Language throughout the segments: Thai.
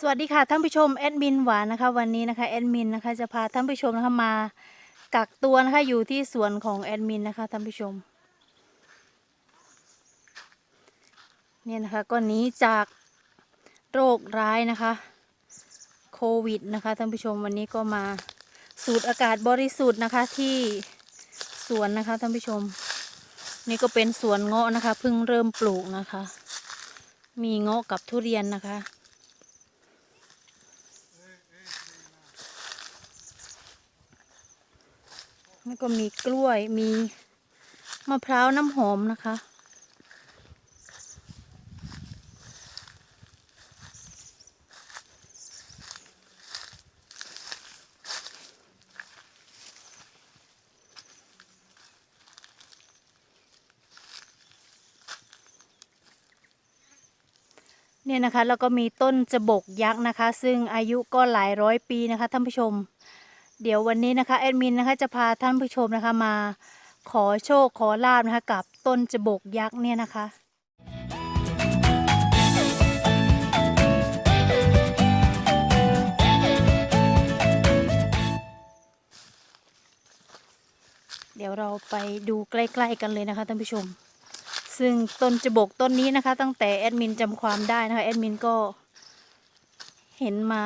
สวัสดีค่ะท่านผู้ชมแอดมินหวานนะคะวันนี้นะคะแอดมินนะคะจะพาท่านผู้ชมนะคะมากักตัวนะคะอยู่ที่สวนของแอดมินนะคะท่านผู้ชมเนี่ยนะคะก็หนีจากโรคร้ายนะคะโควิดนะคะท่านผู้ชมวันนี้ก็มาสูดอากาศบริสุทธิ์นะคะที่สวนนะคะท่านผู้ชม นี่ก็เป็นสวนเงาะนะคะเพิ่งเริ่มปลูกนะคะ มีเงาะกับทุเรียนนะคะ แล้วก็มีกล้วยมีมะพร้าวน้ำหอมนะคะ เนี่ยนะคะแล้วก็มีต้นจบกยักษ์นะคะ ซึ่งอายุก็หลายร้อยปีนะคะท่านผู้ชม เดี๋ยววันนี้นะคะแอดมินนะคะจะพาท่านผู้ชมนะคะมา ขอโชคขอลาบนะคะกับต้นจบกยักษ์เนี่ยนะคะเดี๋ยวเราไปดูใกล้ๆกันเลยนะคะท่านผู้ชม ซึ่งต้นจบกต้นนี้นะคะ ตั้งแต่แอดมินจำความได้นะคะแอดมินก็เห็นมา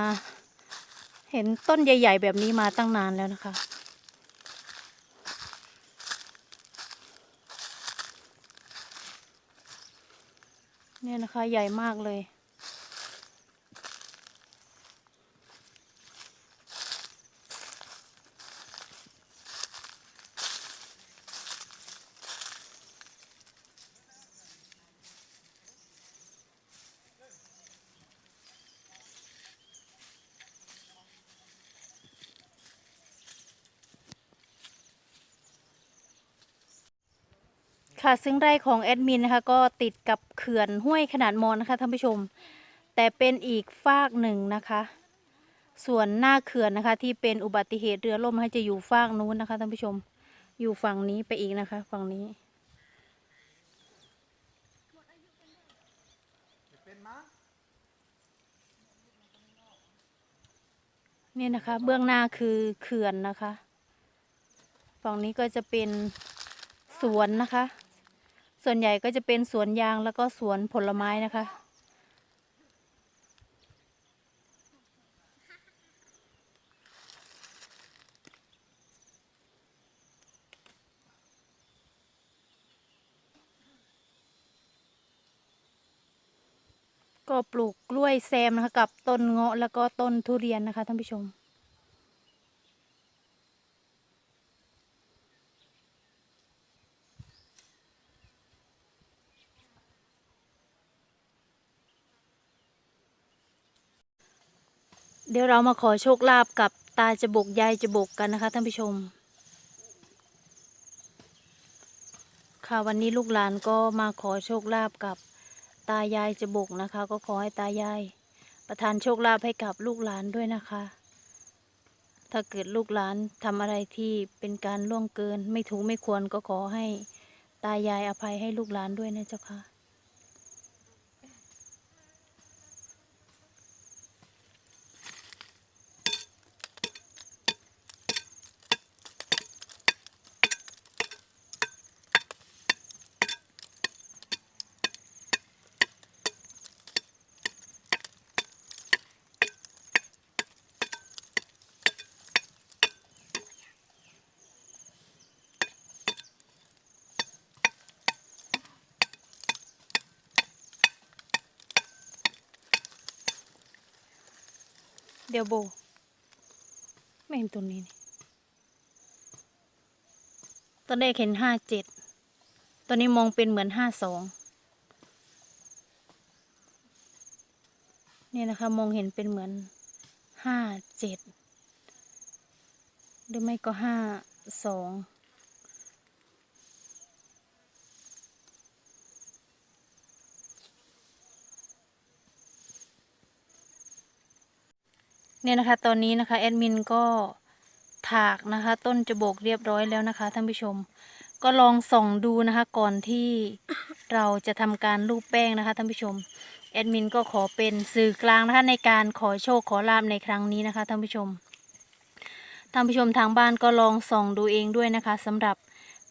เห็นต้นใหญ่ ๆ แบบนี้มาตั้งนานแล้วนะคะ เนี่ยนะคะใหญ่มากเลย ค่ะซึ่งไร่ของแอดมินนะคะก็ติดกับเขื่อนห้วยขนาดมอนนะคะท่านผู้ชม แต่เป็นอีกฟากหนึ่งนะคะ ส่วนหน้าเขื่อนนะคะ ที่เป็นอุบัติเหตุเรือล่มนะคะจะอยู่ฟากนู้นนะคะท่านผู้ชม อยู่ฝั่งนี้ไปอีกนะคะ ฝั่งนี้เนี่ยนะคะ เบื้องหน้าคือเขื่อนนะคะ ฝั่งนี้ก็จะเป็นสวนนะคะ ส่วนใหญ่ก็จะเป็นสวนยางแล้วก็สวนผลไม้นะคะ ก็ปลูกกล้วยแซมนะคะกับต้นเงาะแล้วก็ต้นทุเรียนนะคะท่านผู้ชม เดี๋ยวเรามาขอโชคลาภกับตาจบกยายจบกกันนะคะท่านผู้ชม ค่ะวันนี้ลูกหลานก็มาขอโชคลาภกับตายายจบกนะคะ ก็ขอให้ตายาย ประทานโชคลาภให้กับลูกหลานด้วยนะคะ ถ้าเกิดลูกหลานทำอะไรที่เป็นการล่วงเกิน ไม่ถูกไม่ควรก็ขอให้ตายายอภัยให้ลูกหลานด้วยนะเจ้าค่ะ เดี๋ยวโบ ไม่เห็นตัวนี้นี่ตอนแรกเห็นห้าเจ็ดตอนนี้มองเป็นเหมือนห้าสองเนี่ยนะคะ มองเห็นเป็นเหมือนห้าเจ็ดหรือไม่ก็ห้าสอง เนี่ยนะคะ ตอนนี้นะคะแอดมินก็ถากนะคะ ต้นจะโบกเรียบร้อยแล้วนะคะท่านผู้ชม ก็ลองส่องดูนะคะก่อนที่เราจะทำการรูปแป้งนะคะท่านผู้ชมแอดมินก็ขอเป็นสื่อกลางนะคะในการขอโชคขอลาบในครั้งนี้นะคะท่านผู้ชมท่านผู้ชมทางบ้านก็ลองส่องดูเองด้วยนะคะสำหรับ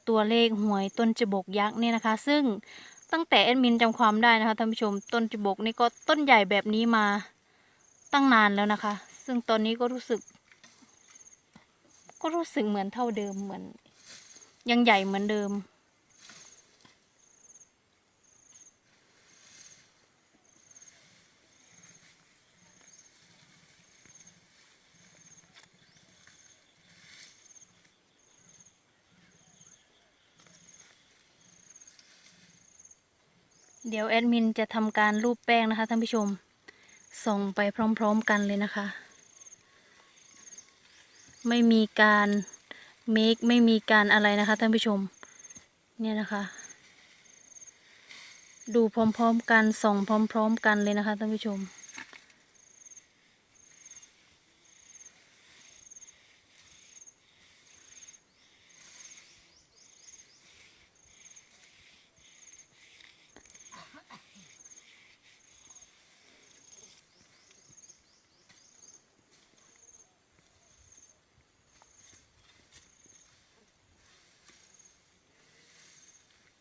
ตัวเลขหวยต้นจบกยักษ์เนี่ยนะคะ ซึ่งตั้งแต่แอดมินจำความได้นะคะท่านผู้ชมต้นจบกนี่ก็ต้นใหญ่แบบนี้มาตั้งนานแล้วนะคะ ซึ่งตอนนี้ก็รู้สึก ก็รู้สึกเหมือนเท่าเดิมเหมือน ยังใหญ่เหมือนเดิม เดี๋ยวแอดมินจะทำการรูปแป้งนะคะท่านผู้ชมส่งไปพร้อม ๆ กันเลยนะคะ ไม่มีการเมคไม่มีการอะไรนะคะท่านผู้ชม เนี่ยนะคะ ดูพร้อมๆกันส่องพร้อม ๆ กันเลยนะคะท่านผู้ชม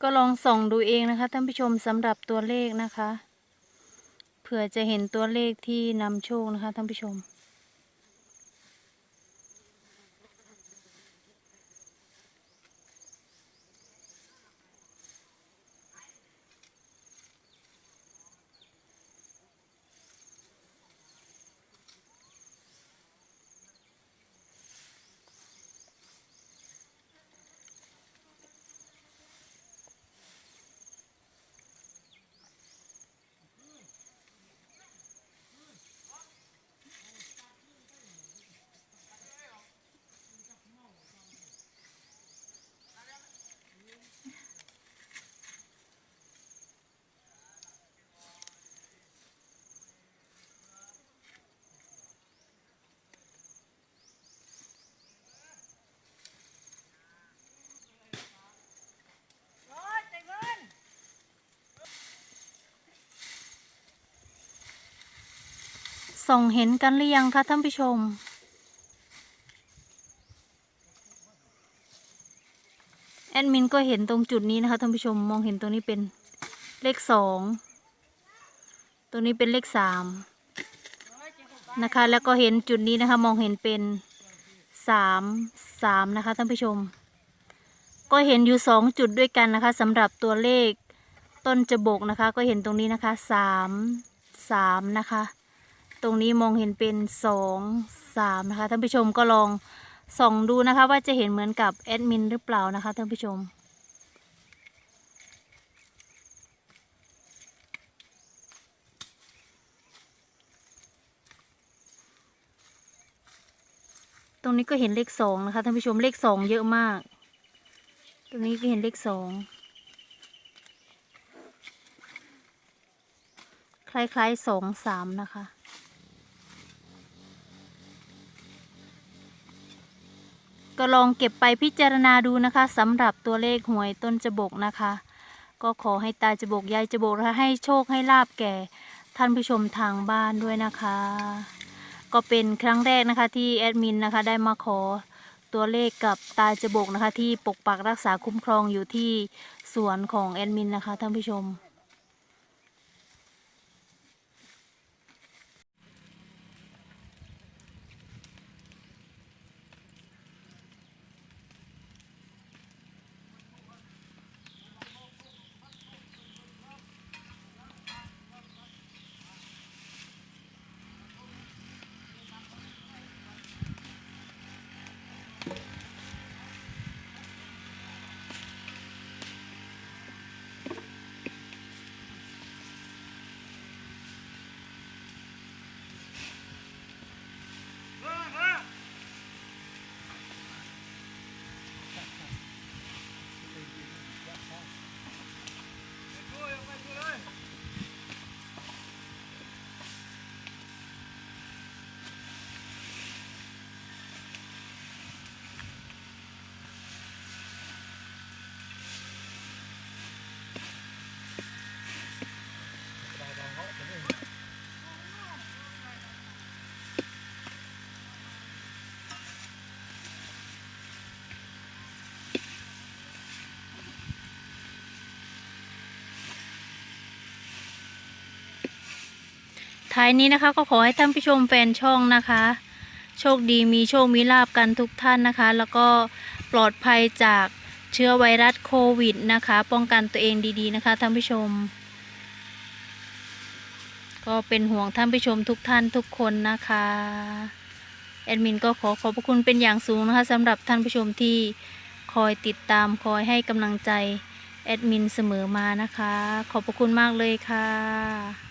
ก็ลองส่องดูเองนะคะท่านผู้ชมสำหรับตัวเลขนะคะ เผื่อจะเห็นตัวเลขที่นำโชคนะคะท่านผู้ชม ส่องเห็นกันหรือยังคะท่านผู้ชม แอดมินก็เห็นตรงจุดนี้นะคะท่านผู้ชมมองเห็นตรงนี้เป็นเลขสองตรงนี้เป็นเลขสามนะคะ แล้วก็เห็นจุดนี้นะคะ มองเห็นเป็นสามสามนะคะท่านผู้ชม ก็เห็นอยู่สองจุดด้วยกันนะคะสำหรับตัวเลขต้นจบกนะคะ ก็เห็นตรงนี้นะคะสามสามนะคะ ตรงนี้มองเห็นเป็นสองสามนะคะท่านผู้ชมก็ลองส่องดูนะคะ ว่าจะเห็นเหมือนกับแอดมินหรือเปล่านะคะท่านผู้ชมตรงนี้ก็เห็นเลขสองนะคะท่านผู้ชมเลขสองเยอะมาก ตรงนี้ก็เห็นเลขสองคล้ายๆสองสามนะคะ ก็ลองเก็บไปพิจารณาดูนะคะสำหรับตัวเลขหวยต้นจบกนะคะ ก็ขอให้ตาจบกยายจบกและให้โชคให้ลาบแก่ท่านผู้ชมทางบ้านด้วยนะคะ ก็เป็นครั้งแรกนะคะที่แอดมินนะคะได้มาขอตัวเลขกับตาจบกนะคะ ที่ปกปักรักษาคุ้มครองอยู่ที่สวนของแอดมินนะคะท่านผู้ชม ท้ายนี้นะคะก็ขอให้ท่านผู้ชมแฟนช่องนะคะ โชคดีมีโชคมีลาบกันทุกท่านนะคะ แล้วก็ปลอดภัยจากเชื้อไวรัสโควิดนะคะ ป้องกันตัวเองดีๆนะคะท่านผู้ชม ก็เป็นห่วงท่านผู้ชมทุกท่านทุกคนนะคะแอดมินก็ขอขอบพระคุณเป็นอย่างสูงนะคะสำหรับท่านผู้ชมที่คอยติดตามคอยให้กำลังใจแอดมินเสมอมานะคะ ขอบพระคุณมากเลยค่ะ